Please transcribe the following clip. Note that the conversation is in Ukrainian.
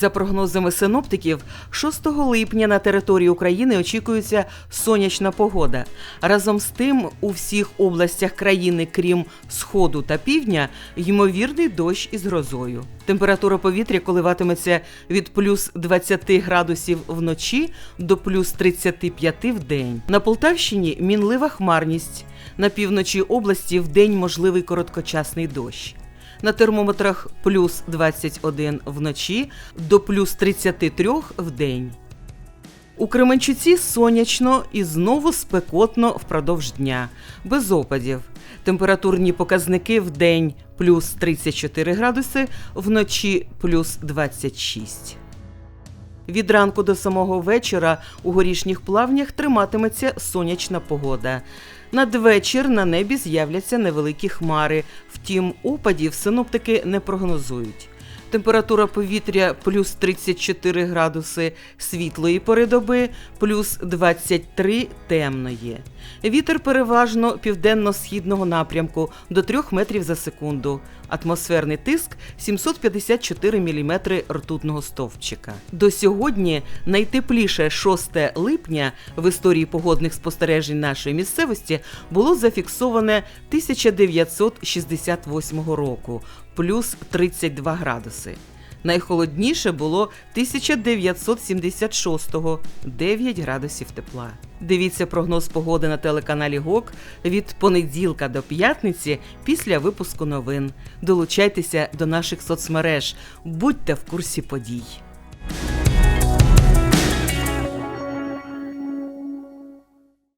За прогнозами синоптиків, 6 липня на території України очікується сонячна погода. Разом з тим, у всіх областях країни, крім сходу та півдня, ймовірний дощ із грозою. Температура повітря коливатиметься від плюс 20 градусів вночі до плюс 35 в день. На Полтавщині мінлива хмарність. На півночі області в день можливий короткочасний дощ. На термометрах плюс 21 вночі до плюс 33 в день. У Кременчуці сонячно і знову спекотно впродовж дня, без опадів. Температурні показники в день плюс 34 градуси, вночі плюс 26. Від ранку до самого вечора у горішніх плавнях триматиметься сонячна погода. Надвечір на небі з'являться невеликі хмари, втім, опадів синоптики не прогнозують. Температура повітря плюс 34 градуси світлої пори доби, плюс 23 темної. Вітер переважно південно-східного напрямку до 3 метрів за секунду. Атмосферний тиск 754 мм ртутного стовпчика. До сьогодні найтепліше 6 липня в історії погодних спостережень нашої місцевості було зафіксоване 1968 року, плюс 32 градуси. Найхолодніше було 1976-го 9 градусів тепла. Дивіться прогноз погоди на телеканалі ГОК від понеділка до п'ятниці після випуску новин. Долучайтеся до наших соцмереж, будьте в курсі подій.